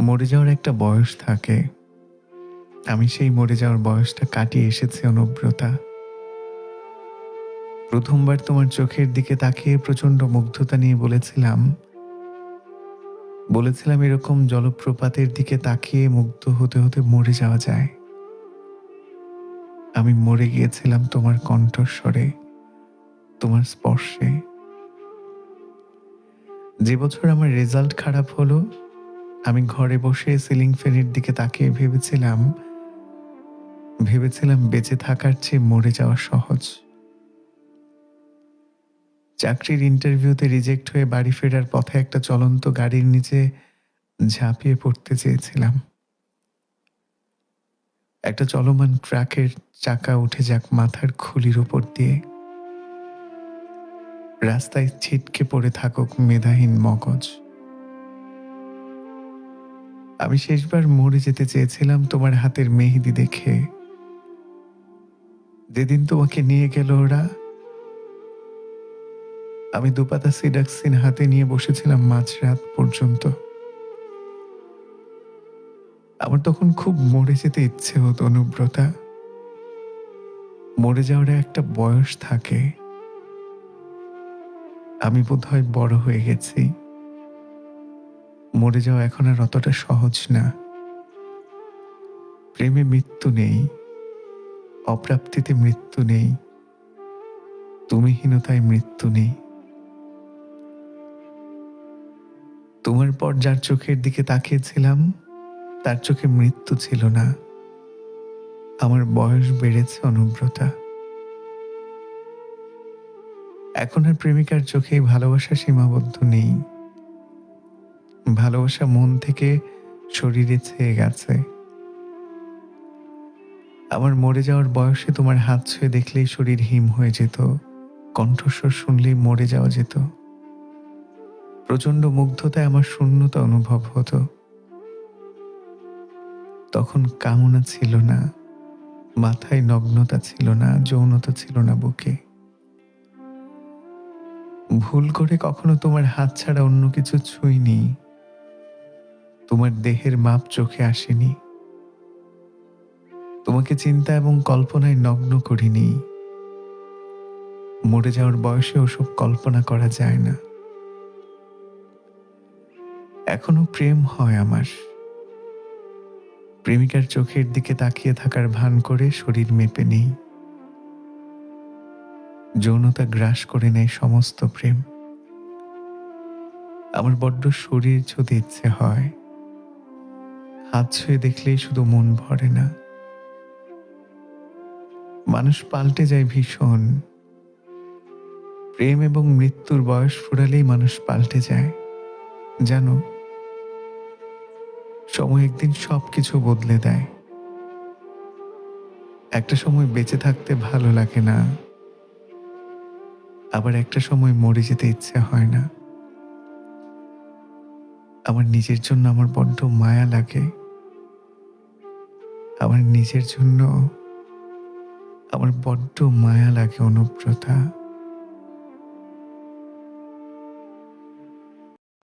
মরে যাওয়ার একটা বয়স থাকে। আমি সেই মরে যাওয়ার বয়সটা কাটিয়ে এসেছি অনুব্রতা। প্রথমবার তোমার চোখের দিকে তাকিয়ে প্রচণ্ড মুগ্ধতা নিয়ে বলেছিলাম। বলেছিলাম এরকম জলপ্রপাতের দিকে তাকিয়ে মুগ্ধ হতে হতে মরে যাওয়া যায়। আমি মরে গিয়েছিলাম তোমার কণ্ঠস্বরে, তোমার স্পর্শে। যে বছর আমার রেজাল্ট খারাপ হলো আমি ঘরে বসে সিলিং ফ্যানের দিকে তাকিয়ে ভেবেছিলাম ভেবেছিলাম বেঁচে থাকার চেয়ে মরে যাওয়া সহজ। চাকরির ইন্টারভিউতে রিজেক্ট হয়ে বাড়ি ফেরার পথে একটা চলন্ত গাড়ির নিচে ঝাঁপিয়ে পড়তে চেয়েছিলাম। একটা চলমান ট্রাকের চাকা উঠে যাক মাথার খুলির উপর দিয়ে। রাস্তায় ছিটকে পড়ে থাকুক মেধাহীন মগজ। আমি শেষবার মরে যেতে চেয়েছিলাম তোমার হাতের মেহেদি দেখে। যেদিন তোমাকে নিয়ে গেল ওরা, আমি দুপাতা সিডাক্সিন হাতে নিয়ে বসেছিলাম মাঝরাত পর্যন্ত। আমার তখন খুব মরে যেতে ইচ্ছে হতো অনুব্রতা। মরে যাওয়ার একটা বয়স থাকে। আমি বোধহয় বড় হয়ে গেছি। মরে যাওয়া এখন আর অতটা সহজ না। প্রেমে মৃত্যু নেই, অপ্রাপ্তিতে মৃত্যু নেই, তুমিহীনতায় মৃত্যু নেই। তোমার পর যার চোখের দিকে তাকিয়েছিলাম, তার চোখে মৃত্যু ছিল না। আমার বয়স বেড়েছে অনুব্রতা। এখন আর প্রেমিকার চোখে ভালোবাসা সীমাবদ্ধ নেই। ভালোবাসা মন থেকে শরীরে ছেয়ে গেছে। আমার মরে যাওয়ার বয়সে তোমার হাত ছুঁয়ে দেখলেই শরীর হিম হয়ে যেত। কণ্ঠস্বর শুনলেই মরে যাওয়া যেত। প্রচণ্ড মুগ্ধতায় আমার শূন্যতা অনুভব হতো। তখন কামনা ছিল না, মাথায় নগ্নতা ছিল না, যৌনতা ছিল না বুকে। ভুল করে কখনো তোমার হাত ছাড়া অন্য কিছু ছুঁইনি। তোমার দেহের মাপ চোখে আসেনি। তোমাকে চিন্তা এবং কল্পনায় নগ্ন করিনি। মরে যাওয়ার বয়সে ওসব কল্পনা করা যায় না। এখনও প্রেম হয় আমার। প্রেমিকার চোখের দিকে তাকিয়ে থাকার ভান করে শরীর মেপে নেই। যৌনতা গ্রাস করে নেয় সমস্ত প্রেম। আমার বড্ড শরীর যদি ইচ্ছে হয়। হাত ছুঁয়ে দেখলেই শুধু মন ভরে না। মানুষ পাল্টে যায় ভীষণ। প্রেম এবং মৃত্যুর বয়স ফুরালেই মানুষ পাল্টে যায়। জানো? সময় একদিন সবকিছু বদলে দেয়। একটা সময় বেঁচে থাকতে ভালো লাগে না। আবার একটা সময় মরে যেতে ইচ্ছে হয় না। আমার নিজের জন্য আমার বড্ড মায়া লাগে। আমার নিজের জন্য আমার বড্ড মায়া লাগে অনুব্রতা।